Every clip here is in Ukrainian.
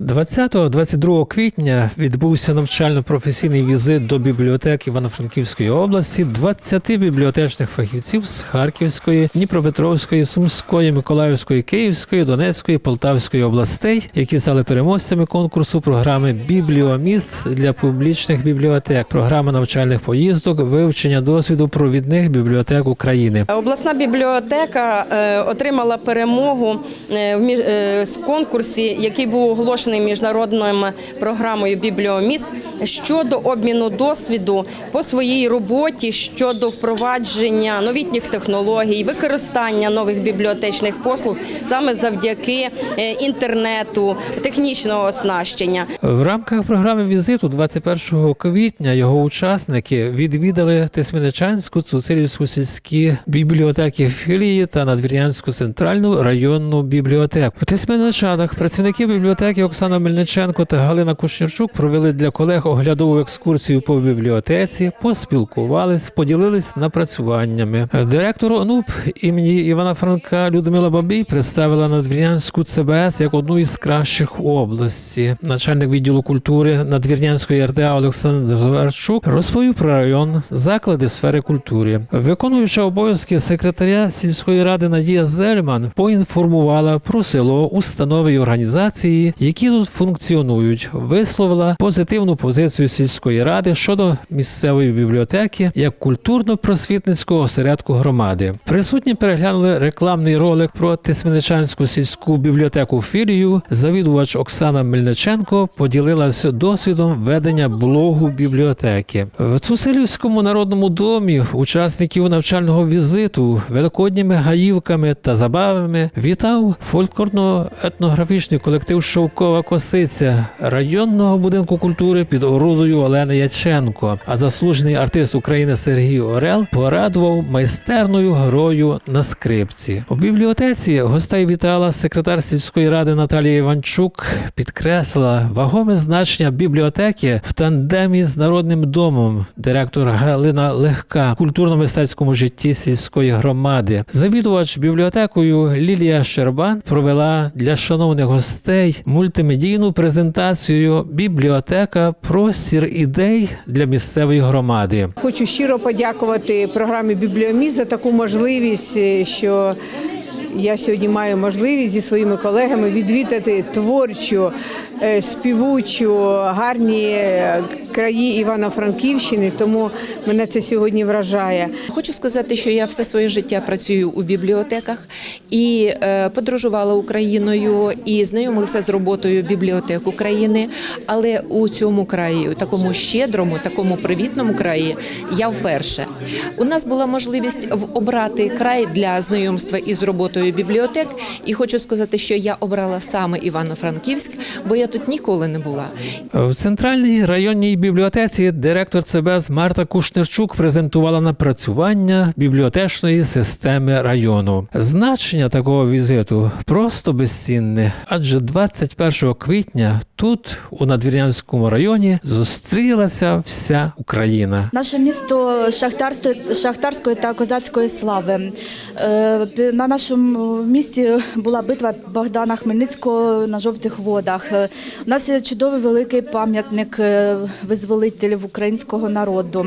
20-22 квітня відбувся навчально-професійний візит до бібліотек Івано-Франківської області 20 бібліотечних фахівців з Харківської, Дніпропетровської, Сумської, Миколаївської, Київської, Донецької, Полтавської областей, які стали переможцями конкурсу програми Бібліоміст для публічних бібліотек, програма навчальних поїздок, вивчення досвіду провідних бібліотек України. Обласна бібліотека е, отримала перемогу е, в е, конкурсі, який був оголошений міжнародною програмою Бібліоміст щодо обміну досвіду по своїй роботі щодо впровадження новітніх технологій, використання нових бібліотечних послуг саме завдяки е, інтернету, технічного оснащення. В рамках програми візиту 21 квітня його учасники відвідали Тисменичанську, Цуцилівську сільські бібліотеки філії та Надвір'янську центральну районну бібліотеку. В Тисменичанах працівники бібліотеки Оксана Мельниченко та Галина Кушнірчук провели для колег оглядову екскурсію по бібліотеці, поспілкувались, поділились напрацюваннями. Директор ОНУП імені Івана Франка Людмила Бабій представила Надвір'янську ЦБС як одну із кращих в області. Начальник відділу культури Надвір'янської РДА Олександр Заварчук розповів про район, заклади сфери культури. Виконуюча обов'язки секретаря сільської ради Надія Зельман поінформувала про село, установи і організації, які тут функціонують. Висловила позитивну позицію сільської ради щодо місцевої бібліотеки як культурно-просвітницького осередку громади. Присутні переглянули рекламний ролик про Тисменичанську сільську бібліотеку філію. Завідувач Оксана Мельниченко поділилася досвідом ведення блогу бібліотеки. В Цуселівському народному домі учасників навчального візиту великодніми гаївками та забавами вітав фольклорно-етнографічний колектив Шовкова Косиця районного будинку культури під орудою Олени Яченко. А заслужений артист України Сергій Орел порадував майстерною грою на скрипці. У бібліотеці гостей вітала секретар сільської ради Наталія Іванчук. Підкреслила вагоме значення бібліотеки в тандемі з народним домом. Директор Галина Легка культурно-мистецькому житті сільської громади. Завідувач бібліотекою Лілія Щербан провела для шановних гостей мультимедійну презентацію бібліотека простір ідей для місцевої громади. Хочу щиро подякувати програмі Бібліоміст за таку можливість, е, що я сьогодні маю можливість зі своїми колегами відвідати творчу, співучу, гарні е, краї Івано-Франківщини. Тому мене це сьогодні вражає. Хочу сказати, що я все своє життя працюю у бібліотеках і е, подорожувала Україною і знайомилася з роботою бібліотек України. Але у цьому краї, у такому щедрому, такому привітному краї, я вперше. У нас була можливість обрати край для знайомства із роботою бібліотек. І хочу сказати, що я обрала саме Івано-Франківськ, бо я тут ніколи не була. В центральній районній бібліотеці директор ЦБС Марта Кушнерчук презентувала напрацювання бібліотечної системи району. Значення такого візиту просто безцінне, адже 21 квітня тут, у Надвір'янському районі, зустрілася вся Україна. Наше місто шахтарської, шахтарської та козацької слави. Е, На нашому місті була битва Богдана Хмельницького на жовтих водах. У нас є чудовий великий пам'ятник е, визволителів українського народу.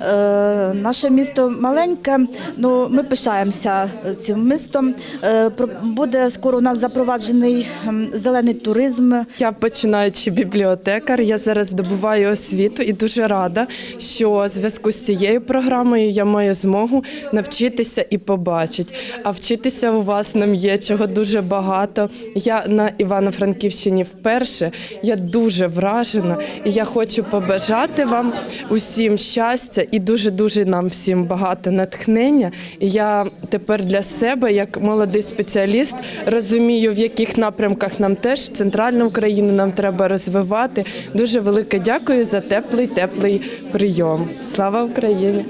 Е, Наше місто маленьке, ну ми пишаємося цим містом. Е, Буде скоро у нас запроваджений зелений туризм. Я починаючи бібліотекар. Я зараз здобуваю освіту і дуже рада, що в зв'язку з цією програмою я маю змогу навчитися і побачити. А вчитися у вас нам є чого дуже багато. Я на Івано-Франківщині вперше. Я дуже вражена, і я хочу побажати вам усім щастя і дуже дуже нам всім багато натхнення. І я тепер для себе, як молодий спеціаліст, розумію, в яких напрямках нам теж центральну Україну нам треба розвивати. Дуже велике дякую за теплий теплий прийом. Слава Україні!